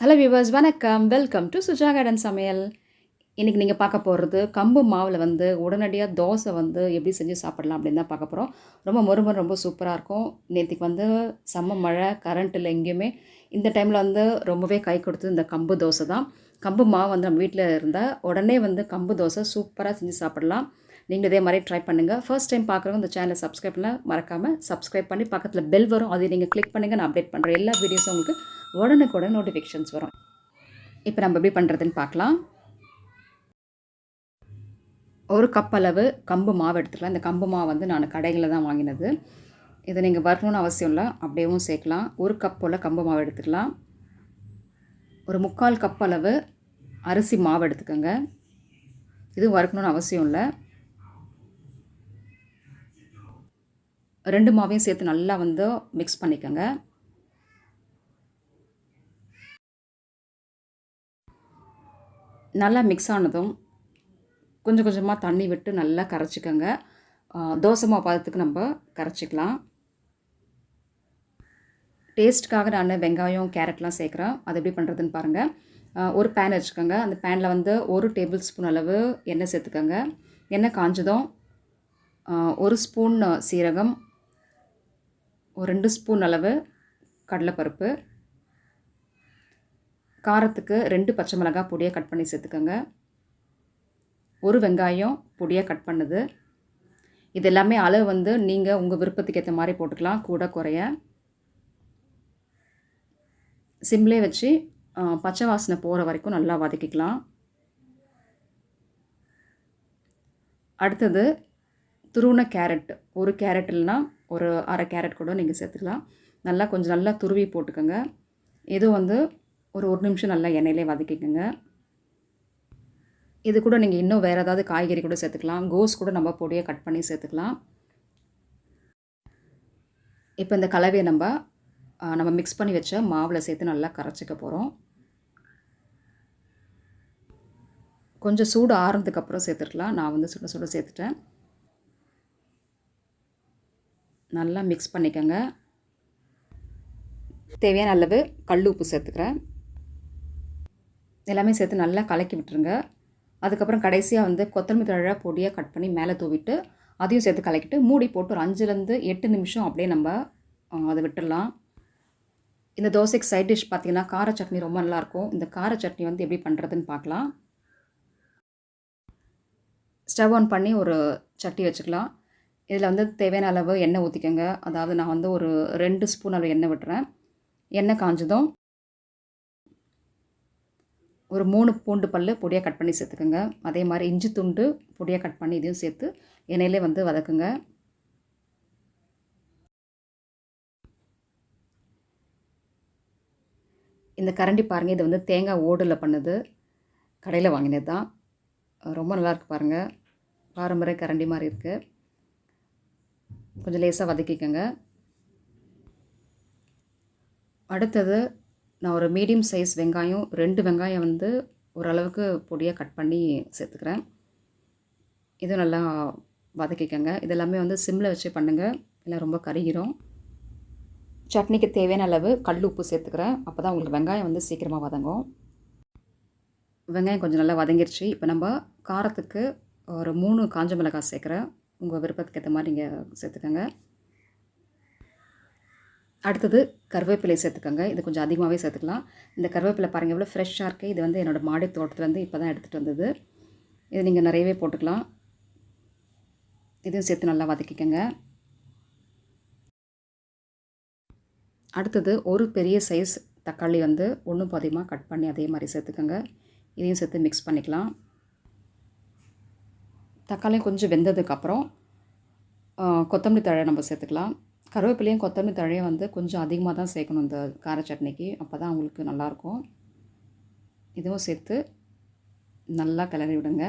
Hello viewers வணக்கம். Welcome to Suja garden சமையல் இன்றைக்கி நீங்கள் பார்க்க போகிறது கம்பு மாவில் வந்து உடனடியாக தோசை வந்து எப்படி செஞ்சு சாப்பிடலாம் அப்படின்னு தான் பார்க்க போகிறோம் ரொம்ப மொறுமொறு ரொம்ப சூப்பராக இருக்கும். நேற்றுக்கு வந்து செம்ம மழை கரண்ட் இல்லை எங்கேயுமே. இந்த டைமில் வந்து ரொம்பவே கை கொடுத்தது இந்த கம்பு தோசை தான். கம்பு மாவு வந்து நம்ம வீட்டில் இருந்தால் உடனே வந்து கம்பு தோசை சூப்பராக செஞ்சு சாப்பிடலாம். நீங்கள் இதே மாதிரி ட்ரை பண்ணுங்கள் ஃபர்ஸ்ட் டைம் பார்க்குறவங்க இந்த சேனலை சப்ஸ்கிரைப் மறக்காமல் சப்ஸ்கிரைப் பண்ணி பக்கத்தில் பெல் வரும். அதை நீங்கள் கிளிக் பண்ணுங்கள் நான் அப்டேட் பண்ணுறேன் எல்லா வீடியோஸும் உங்களுக்கு உடனுக்குடன் நோட்டிஃபிகேஷன்ஸ் வரும். இப்போ நம்ம எப்படி பண்ணுறதுன்னு பார்க்கலாம். ஒரு கப் அளவு கம்பு மாவு எடுத்துக்கலாம். இந்த கம்பு மாவு வந்து நான் கடைகளில் தான் வாங்கினது. இதை நீங்கள் வரணும்னு அவசியம் இல்லை. அப்படியேவும் சேர்க்கலாம். ஒரு கப் போல் கம்பு மாவு எடுத்துக்கலாம். ஒரு முக்கால் கப் அளவு அரிசி மாவு எடுத்துக்கோங்க. இதுவும் வறுக்கணும்னு அவசியம் இல்லை. ரெண்டு மாவையும் சேர்த்து நல்லா வந்து மிக்ஸ் பண்ணிக்கோங்க. நல்லா மிக்ஸ் ஆனதும் கொஞ்சம் கொஞ்சமாக தண்ணி விட்டு நல்லா கரைச்சிக்கோங்க. தோசை மாவு பதத்துக்கு நம்ம கரைச்சிக்கலாம். டேஸ்ட்டுக்காக நான் வெங்காயம் கேரட்லாம் சேர்க்குறேன். அது எப்படி பண்ணுறதுன்னு பாருங்கள் ஒரு பேன் வச்சுக்கோங்க. அந்த பேனில் வந்து ஒரு டேபிள் ஸ்பூன் அளவு எண்ணெய் சேர்த்துக்கோங்க. எண்ணெய் காஞ்சதும் ஒரு ஸ்பூன் சீரகம் ஒரு ரெண்டு ஸ்பூன் அளவு கடலைப்பருப்பு காரத்துக்கு ரெண்டு பச்சை மிளகாய் பொடியாக கட் பண்ணி சேர்த்துக்கோங்க. ஒரு வெங்காயம் பொடியாக கட் பண்ணுது. இது எல்லாமே அளவு வந்து நீங்கள் உங்கள் விருப்பத்துக்கு ஏற்ற மாதிரி போட்டுக்கலாம் கூட குறைய. சிம்லே வச்சு பச்சை வாசனை போகிற வரைக்கும் நல்லா வதக்கிக்கலாம். அடுத்தது துருவின கேரட். ஒரு கேரட் இல்லைனா ஒரு அரை கேரட் கூட நீங்கள் சேர்த்துக்கலாம். நல்லா கொஞ்சம் நல்லா துருவி போட்டுக்கோங்க. இது வந்து ஒரு ஒரு நிமிஷம் நல்லா எண்ணெயிலே வதக்கிக்கோங்க. இது கூட நீங்கள் இன்னும் வேறு ஏதாவது காய்கறி கூட சேர்த்துக்கலாம். கோஸ் கூட நம்ம பொடியை கட் பண்ணி சேர்த்துக்கலாம். இப்போ இந்த கலவையை நம்ம நம்ம மிக்ஸ் பண்ணி வச்ச மாவில் சேர்த்து நல்லா கரைச்சிக்க போகிறோம் கொஞ்சம் சூடு ஆறுனதுக்கப்புறம் சேர்த்துருக்கலாம் நான் வந்து சுட சுட சேர்த்துட்டேன். நல்லா மிக்ஸ் பண்ணிக்கோங்க. தேவையான அளவு கல் உப்பு சேர்த்துக்கிறேன். எல்லாமே சேர்த்து நல்லா கலக்கி விட்டுருங்க. அதுக்கப்புறம் கடைசியாக வந்து கொத்தமல்லி தழை பொடியாக கட் பண்ணி மேலே தூவிட்டு அதையும் சேர்த்து கலக்கிட்டு மூடி போட்டு ஒரு அஞ்சுலேருந்து எட்டு நிமிஷம் அப்படியே நம்ம அதை விட்டுடலாம். இந்த தோசைக்கு சைட் டிஷ் பார்த்திங்கன்னா கார சட்னி ரொம்ப நல்லாயிருக்கும். இந்த கார சட்னி வந்து எப்படி பண்ணுறதுன்னு பார்க்கலாம் ஸ்டவ் ஆன் பண்ணி ஒரு சட்டி வச்சுக்கலாம். இதில் வந்து தேவையான அளவு எண்ணெய் ஊற்றிக்கோங்க அதாவது நான் வந்து ஒரு ரெண்டு ஸ்பூன் அளவு எண்ணெய் விட்டுறேன். எண்ணெய் காஞ்சதும் ஒரு மூணு பூண்டு பல் பொடியாக கட் பண்ணி சேர்த்துக்கோங்க. அதே மாதிரி இஞ்சி துண்டு பொடியாக கட் பண்ணி இதையும் சேர்த்து எண்ணெயிலே வந்து வதக்குங்க. இந்த கரண்டி பாருங்கள் இது வந்து தேங்காய் ஓடில் பண்ணுது. கடையில் வாங்கினது தான். ரொம்ப நல்லாயிருக்கு பாருங்கள் பாரம்பரிய கரண்டி மாதிரி இருக்குது கொஞ்சம் லேசாக வதக்கிக்கோங்க. அடுத்தது நான் ஒரு மீடியம் சைஸ் வெங்காயம் ரெண்டு வெங்காயம் வந்து ஓரளவுக்கு பொடியாக கட் பண்ணி சேர்த்துக்கிறேன். இதுவும் நல்லா வதக்கிக்கோங்க. இதெல்லாமே வந்து சிம்மில் வச்சு பண்ணுங்கள் இல்லை ரொம்ப கருகிரும். சட்னிக்கு தேவையான அளவு கல் உப்பு சேர்த்துக்கிறேன். அப்போ தான் உங்களுக்கு வெங்காயம் வந்து சீக்கிரமாக வதங்கும். வெங்காயம் கொஞ்சம் நல்லா வதங்கிருச்சு. இப்போ நம்ம காரத்துக்கு ஒரு மூணு காஞ்ச மிளகாய் சேர்க்குறேன். உங்கள் விருப்பத்துக்கு ஏற்ற மாதிரி நீங்கள் சேர்த்துக்கோங்க. அடுத்தது கருவேப்பிலை சேர்த்துக்கோங்க. இது கொஞ்சம் அதிகமாகவே சேர்த்துக்கலாம். இந்த கருவேப்பிலை பாருங்கள் எவ்வளோ ஃப்ரெஷ்ஷாக இருக்குது இது வந்து என்னோடய மாடி தோட்டத்துலேருந்து இப்போ தான் எடுத்துகிட்டு வந்தது. இது நீங்கள் நிறையவே போட்டுக்கலாம். இதையும் சேர்த்து நல்லா வதக்கிக்கோங்க. அடுத்தது ஒரு பெரிய சைஸ் தக்காளி வந்து ஒன்றும் பாதியமாக கட் பண்ணி அதே மாதிரி சேர்த்துக்கோங்க. இதையும் சேர்த்து மிக்ஸ் பண்ணிக்கலாம். தக்காளியும் கொஞ்சம் வெந்ததுக்கப்புறம் கொத்தமல்லி தழை நம்ம சேர்த்துக்கலாம். கருவேப்பிலையும் கொத்தமல்லி தழையும் வந்து கொஞ்சம் அதிகமாக தான் சேர்க்கணும் இந்த கார சட்னிக்கு. அப்போ தான் உங்களுக்கு நல்லாயிருக்கும். இதுவும் சேர்த்து நல்லா கிளறி விடுங்க.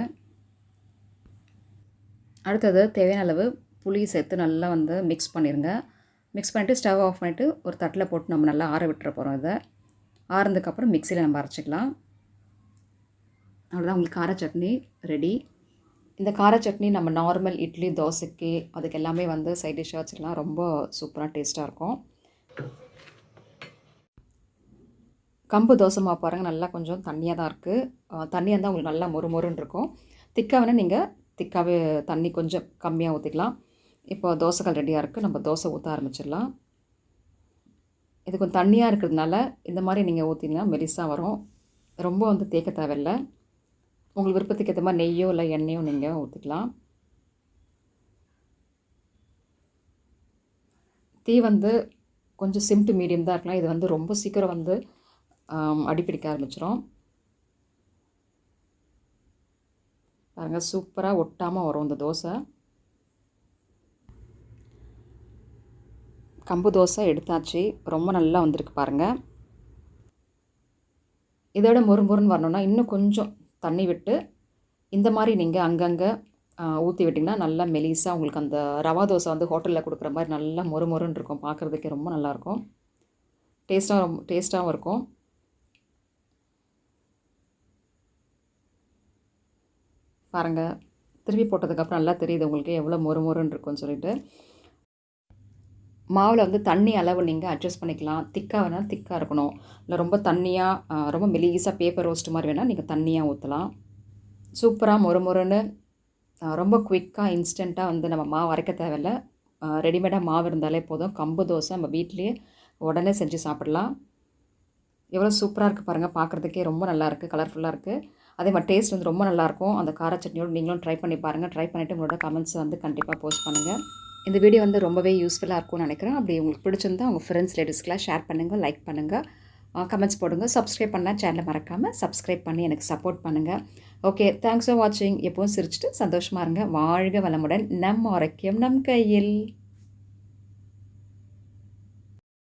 அடுத்தது தேவையான அளவு புளி சேர்த்து நல்லா வந்து மிக்ஸ் பண்ணிடுங்க மிக்ஸ் பண்ணிவிட்டு ஸ்டவ் ஆஃப் பண்ணிவிட்டு ஒரு தட்டில் போட்டு நம்ம நல்லா ஆற விட்டுற போகிறோம் இதை. ஆறுனதுக்கப்புறம் மிக்சியில் நம்ம அரைச்சிக்கலாம். அவ்வளோதான் உங்களுக்கு கார சட்னி ரெடி இந்த கார சட்னி நம்ம நார்மல் இட்லி தோசைக்கு அதுக்கு எல்லாமே வந்து சைட் டிஷ்ஷாக வச்சுக்கலாம் ரொம்ப சூப்பராக டேஸ்ட்டாக இருக்கும். கம்பு தோசை மாவு பாருங்கள் நல்லா கொஞ்சம் தண்ணியாக தான் இருக்குது தண்ணியாக இருந்தால் உங்களுக்கு நல்லா மொறு மொறுன்னு இருக்கும். திக்காக வேணால் நீங்கள் திக்காகவே தண்ணி கொஞ்சம் கம்மியாக ஊற்றிக்கலாம் இப்போ தோசைகள் ரெடியாக இருக்குது நம்ம தோசை ஊற்ற ஆரம்பிச்சிடலாம். இது கொஞ்சம் தண்ணியாக இருக்கிறதுனால இந்த மாதிரி நீங்கள் ஊற்றிங்கன்னா மெலிசாக வரும். ரொம்ப வந்து தேக்க தேவையில்லை. உங்கள் விருப்பத்துக்கு ஏற்ற மாதிரி நெய்யோ இல்லை எண்ணெயோ நீங்கள் ஊற்றிக்கலாம் தீ வந்து கொஞ்சம் சிம் டு மீடியம் தான் இருக்கலாம். இது வந்து ரொம்ப சீக்கிரம் வந்து அடிப்பிடிக்க ஆரம்பிச்சிடும் பாருங்கள் சூப்பராக ஒட்டாமல் வரும் இந்த தோசை. கம்பு தோசை எடுத்தாச்சு. ரொம்ப நல்லா வந்திருக்கு பாருங்கள் இதோட மொறு மொறுன்னு வரணும்னா இன்னும் கொஞ்சம் தண்ணி விட்டு இந்த மாதிரி நீங்கள் அங்கங்கே ஊற்றி விட்டிங்கன்னா நல்லா மெலிசாக உங்களுக்கு அந்த ரவா தோசை வந்து ஹோட்டலில் கொடுக்குற மாதிரி நல்லா மொறு மொறுன்னு இருக்கும். பார்க்குறதுக்கே ரொம்ப நல்லாயிருக்கும். டேஸ்ட்டாக ரொம்ப டேஸ்ட்டாகவும் இருக்கும். பாருங்கள் திருப்பி போட்டதுக்கப்புறம் நல்லா தெரியுது உங்களுக்கு எவ்வளோ மொறு மொறுன்னு இருக்கும்னு சொல்லிட்டு. மாவில் வந்து தண்ணி அளவு நீங்கள் அட்ஜஸ்ட் பண்ணிக்கலாம். திக்காக வேணால் திக்காக இருக்கணும். இல்லை ரொம்ப தண்ணியாக ரொம்ப மெலிசாக பேப்பர் ரோஸ்ட் மாதிரி வேணால் நீங்கள் தண்ணியாக ஊற்றலாம் சூப்பராக மொறு மொறுன்னு ரொம்ப குயிக்காக இன்ஸ்டண்ட்டாக வந்து நம்ம மாவு அரைக்க தேவையில்ல. ரெடிமேடாக மாவு இருந்தாலே போதும். கம்பு தோசை நம்ம வீட்லேயே உடனே செஞ்சு சாப்பிடலாம். எவ்வளோ சூப்பராக இருக்குது பாருங்கள் பார்க்குறதுக்கே ரொம்ப நல்லாயிருக்கு கலர்ஃபுல்லாக இருக்குது அதே மாதிரி டேஸ்ட் வந்து ரொம்ப நல்லாயிருக்கும் அந்த கார சட்னியோடு நீங்களும் ட்ரை பண்ணி பாருங்கள் ட்ரை பண்ணிவிட்டு உங்களோட கமெண்ட்ஸ் வந்து கண்டிப்பாக போஸ்ட் பண்ணுங்கள் இந்த வீடியோ வந்து ரொம்பவே யூஸ்ஃபுல்லாக இருக்கும்னு நினைக்கிறேன். அப்படி உங்களுக்கு பிடிச்சிருந்தா உங்கள் ஃப்ரெண்ட்ஸ் லேடிஸ்க்கெலாம் ஷேர் பண்ணுங்கள் லைக் பண்ணுங்கள் கமெண்ட்ஸ் போடுங்க. சப்ஸ்கிரைப் பண்ணலாம் சேனலை மறக்காமல் சப்ஸ்கிரைப் பண்ணி எனக்கு சப்போர்ட் பண்ணுங்கள் ஓகே தேங்க்ஸ் ஃபார் வாட்சிங் எப்பவும் சிரிச்சிட்டு சந்தோஷமாக இருங்க. வாழ்க வளமுடன். நம் ஆரோக்கியம் நம் கையில்.